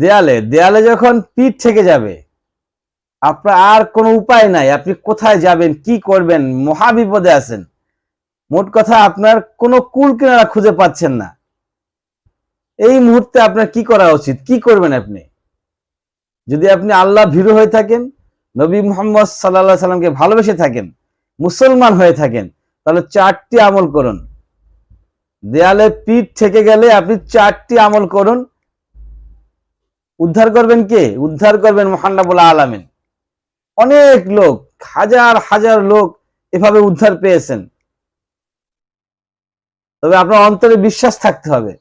দেয়ালে দেয়ালে যখন পিঠ থেকে যাবে, আপনার আর কোনো উপায় নাই, আপনি কোথায় যাবেন, কি করবেন মহা বিপদে আছেন। মোট কথা আপনার কোনো কুল কিনারা খুঁজে পাচ্ছেন না। এই মুহূর্তে আপনার কি করা উচিত? কি করবেন আপনি? যদি আপনি আল্লাহ ভীরু হয়ে থাকেন, নবী মোহাম্মদ সাল্লাহ সাল্লামকে ভালোবেসে থাকেন, মুসলমান হয়ে থাকেন, তাহলে চারটি আমল করুন। দেয়ালে পিঠ থেকে গেলে আপনি চারটি আমল করুন উদ্ধার করবেন কে? উদ্ধার করবেন মোহান্নাবুল আলামিন। অনেক লোক, হাজার হাজার লোক এভাবে উদ্ধার পেয়েছেন। তবে আপনার অন্তরে বিশ্বাস থাকতে হবে।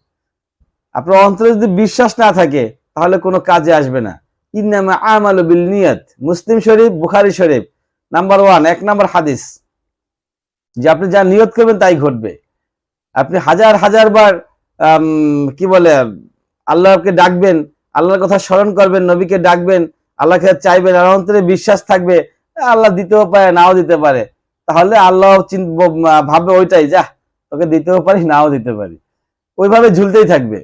আপনার অন্তরে যদি বিশ্বাস না থাকে, তাহলে কোনো কাজে আসবে না। ইন্নামা আমাল নিয়ত। মুসলিম শরীফ, বুখারি শরীফ। নাম্বার ওয়ান, এক নাম্বার হাদিস। যে আপনি যা নিয়ত করবেন তাই ঘটবে। আপনি হাজার হাজার বার কি বলে, আল্লাহকে ডাকবেন আল্লাহর কথা স্মরণ করবেন, নবীকে ডাকবেন আল্লাহকে চাইবেন আর অন্তরে বিশ্বাস থাকবে, আল্লাহ দিতেও পারে, নাও দিতে পারে। তাহলে আল্লাহ ভাববে ওইটাই যা তোকে দিতেও পারি, নাও দিতে পারি। ওইভাবে ঝুলতেই থাকবে।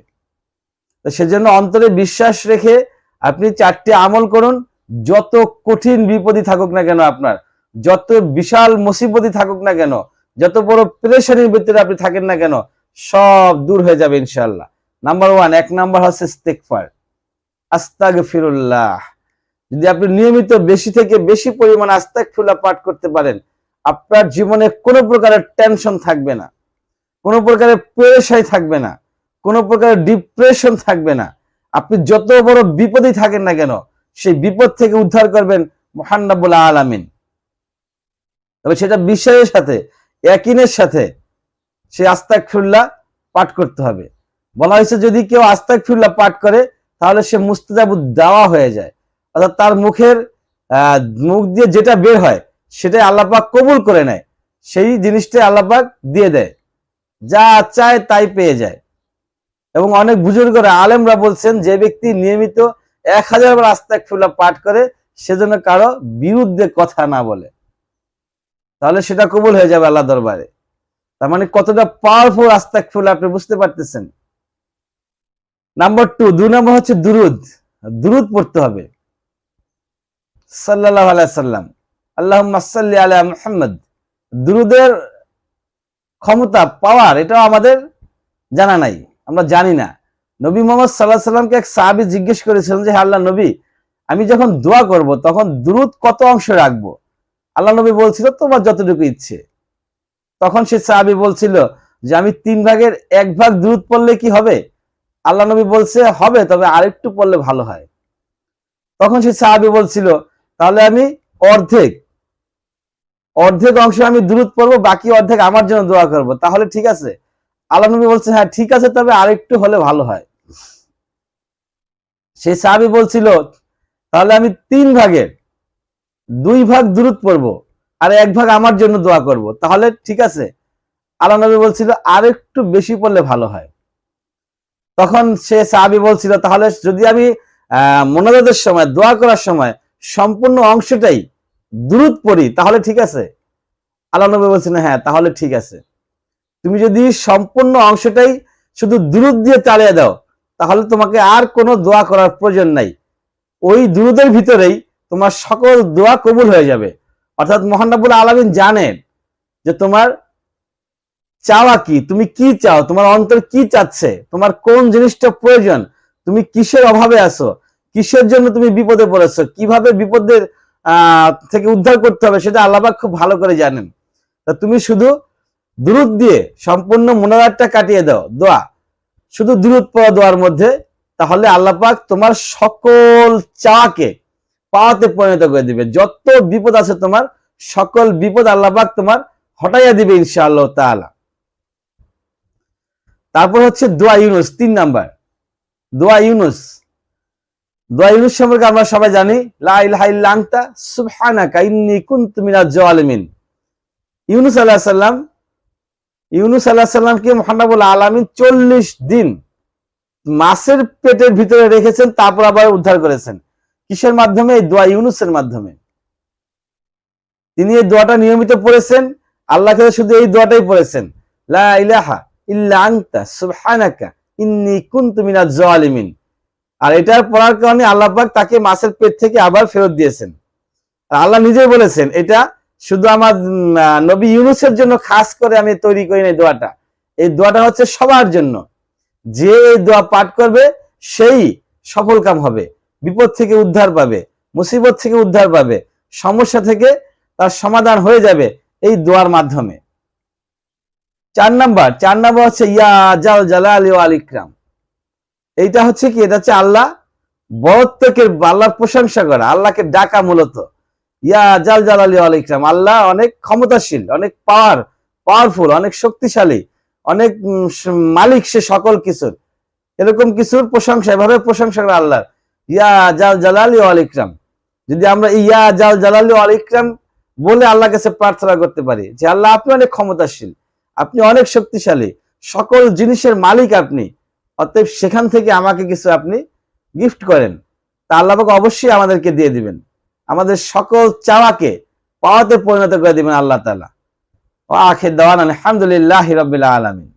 তো সেজন্য অন্তরে বিশ্বাস রেখে আপনি চারটি আমল করুন। যত কঠিন বিপদই থাকুক না কেন আপনার, যত বিশাল মুসিবতই থাকুক না কেন, যত বড় প্রেশানির ভিতরে আপনি থাকেন না কেন, সব দূর হয়ে যাবে ইনশাল্লাহ নাম্বার ওয়ান, এক নাম্বার হচ্ছে আস্তাগফিরুল্লাহ। যদি আপনি নিয়মিত বেশি থেকে বেশি পরিমাণ আস্তাগফিরুল্লাহ পাঠ করতে পারেন, আপনার জীবনে কোনো প্রকারের টেনশন থাকবে না, কোনো প্রকারের প্রেশাই থাকবে না, কোনো প্রকারের ডিপ্রেশন থাকবে না। আপনি যত বড় বিপদেই থাকেন না কেন, সেই বিপদ থেকে উদ্ধার করবেন মোহান্নাবুল আলামিন। তবে সেটা বিশ্বাসের সাথে একিনের সাথে সে আস্তাক ফিরুল্লাহ পাঠ করতে হবে। বলা হয়েছে, যদি কেউ আস্তাক ফিরুল্লাহ পাঠ করে তাহলে সে মুস্তাজাবু দেওয়া হয়ে যায়। অর্থাৎ তার মুখের মুখ দিয়ে যেটা বের হয়, সেটাই আল্লাপাক কবুল করে নেয়। সেই জিনিসটাই আল্লাপাক দিয়ে দেয়। যা চায় তাই পেয়ে যায়। এবং অনেক বুজুর্গরা, আলেমরা বলছেন যে ব্যক্তি নিয়মিত এক হাজার বার আস্তাক ফিরুল্লাহ পাঠ করে সেজন্য কারও বিরুদ্ধে কথা না বলে। তাহলে সেটা কবুল হয়ে যাবে আল্লাহ দরবারে। তার মানে কতটা পাওয়ারফুল আস্তাক ফিরুল্লাহ আপনি বুঝতে পারতেছেন। নাম্বার টু দুই নম্বর হচ্ছে দুরুদ। দুরুদ পড়তে হবে। সাল্লাহ আলাইসাল্লাম আল্লাহ সাল্লি আলা মুহাম্মদ। দুরুদের ক্ষমতা পাওয়ার এটাও আমাদের জানা নাই। আমরা জানি না। নবী মোহাম্মদ সাল্লাহ সাল্লামকে এক সাহাবি জিজ্ঞেস করেছিলেন যে আল্লাহ নবী, আমি যখন দোয়া করব, তখন দুরুদ কত অংশ রাখব? আল্লাহ নবী বলছিল, তোমার যতটুকু ইচ্ছে। তখন সে সাহাবি বলছিল যে, আমি তিন ভাগের এক ভাগ দুরুদ পড়লে কি হবে? আল্লাহ নবী বলছে, হবে, তবে আরেকটু পড়লে ভালো হয়। তখন সে সাহাবি বলছিল, তাহলে আমি অর্ধেক অর্ধেক অংশ আমি দূরত পড়ব, বাকি অর্ধেক আমার জন্য দোয়া করব। তাহলে ঠিক আছে। আল্লাহ নবী বলছে হ্যাঁ ঠিক আছে, তবে আরেকটু হলে ভালো হয়। সেই সাহাবি বলছিল, তাহলে আমি তিন ভাগের দুই ভাগ দূরত পড়ব আর এক ভাগ আমার জন্য দোয়া করব। তাহলে ঠিক আছে। আল্লাহ নবী বলছিল, আরেকটু বেশি পড়লে ভালো হয়। তখন সে সাহাবি বলছিল, তাহলে যদি আমি মোনাজাতের সময়, দোয়া করার সময় সম্পূর্ণ অংশটাই দ্রুত পড়ি, তাহলে ঠিক আছে? আল্লাহ নবী বলছেন হ্যাঁ তাহলে ঠিক আছে। তুমি যদি সম্পূর্ণ অংশটাই শুধু দ্রুত দিয়ে চালিয়ে দাও, তাহলে তোমাকে আর কোনো দোয়া করার প্রয়োজন নাই। ওই দ্রুতের ভিতরেই তোমার সকল দোয়া কবুল হয়ে যাবে। অর্থাৎ মহানবুল আলমিন জানেন যে তোমার চাওয়া কি? তুমি কি চাও? তোমার অন্তর কি চাচ্ছে? তোমার কোন জিনিসটা প্রয়োজন? তুমি কিসের অভাবে আছো? কিসের জন্য তুমি বিপদে পড়েছো? কীভাবে বিপদের থেকে উদ্ধার করতে হবে সেটা আল্লাহবাক খুব ভালো করে জানেন। তা তুমি শুধু দূরত দিয়ে সম্পূর্ণ মোনাজাতটা কাটিয়ে দাও, দোয়া। শুধু দূরত পড়া দোয়ার মধ্যে, তাহলে আল্লাপাক তোমার সকল চাকে পাওয়াতে পরিণত করে দিবে। যত বিপদ আছে তোমার, সকল বিপদ আল্লাপাক তোমার হটাইয়া দিবে ইনশাআল্লাহ তাআলা। তারপর হচ্ছে দোয়া ইউনুস, তিন নাম্বার। দোয়া ইউনুস। দোয়া ইউনুস সম্পর্কে আমরা সবাই জানি, লা ইলাহা ইল্লা আনতা, সুবহানাকা ইন্নী কুনতু মিনাজ জালিমিন। ইউনুস আলাইহিস সালাম, ইউনুস আলাইহিস সালামকে মুহাম্মদুল আলামিন 40 দিন মাছের পেটের ভিতরে রেখেছেন, তারপর আবার উদ্ধার করেছেন। কিসের মাধ্যমে? এই দোয়া ইউনুসের মাধ্যমে। তিনি এই দোয়াটা নিয়মিত পড়েছেন, আল্লাহকে শুধু এই দোয়াটাই পড়েছেন। লা ইলাহা ইল্লা আনতা, সুবহানাকা, ইন্নী আর এটার পড়ার কারণে আল্লাহ তাকে মাছের পেট থেকে আবার ফেরত দিয়েছেন। আল্লাহ নিজেই বলেছেন, এটা শুধু আমার নবী ইউনুসের জন্য খাস করে আমি তৈরি করি না দোয়াটা। এই দোয়াটা হচ্ছে সবার জন্য। যে এই দোয়া পাঠ করবে, সেই সফল কাম হবে, বিপদ থেকে উদ্ধার পাবে, মুসিবত থেকে উদ্ধার পাবে, সমস্যা থেকে তার সমাধান হয়ে যাবে এই দোয়ার মাধ্যমে। চার নাম্বার চার নাম্বার হচ্ছে ইয়া জাল জালালি ওয়াল ইকরাম। এইটা হচ্ছে কি? এটা হচ্ছে আল্লাহ বরত্বকে আল্লাহর প্রশংসা করা, আল্লাহকে ডাকা মূলত। ইয়া জাল জালালি ওয়াল ইকরাম, আল্লাহ অনেক ক্ষমতাশীল, অনেক পাওয়ার, পাওয়ারফুল, অনেক শক্তিশালী, অনেক মালিক সে সকল কিছুর। এরকম কিছুর প্রশংসা, এভাবে প্রশংসা করা আল্লাহ ইয়া জাল জালালি ওয়াল ইকরাম। যদি আমরা ইয়া জাল জালালি ওয়াল ইকরাম বলে আল্লাহ কাছে প্রার্থনা করতে পারি যে আল্লাহ আপনি অনেক ক্ষমতাশীল আপনি অনেক শক্তিশালী। সকল জিনিসের মালিক আপনি। অতএব সেখান থেকে আমাকে কিছু আপনি গিফট করেন। তা আল্লাহকে অবশ্যই আমাদেরকে দিয়ে দিবেন। আমাদের সকল চাওয়াকে পাওয়াতে পরিণত করে দিবেন আল্লাহ তাআলা। ওয়া আখির দাওয়ানা আলহামদুলিল্লাহি রাব্বিল আলামিন।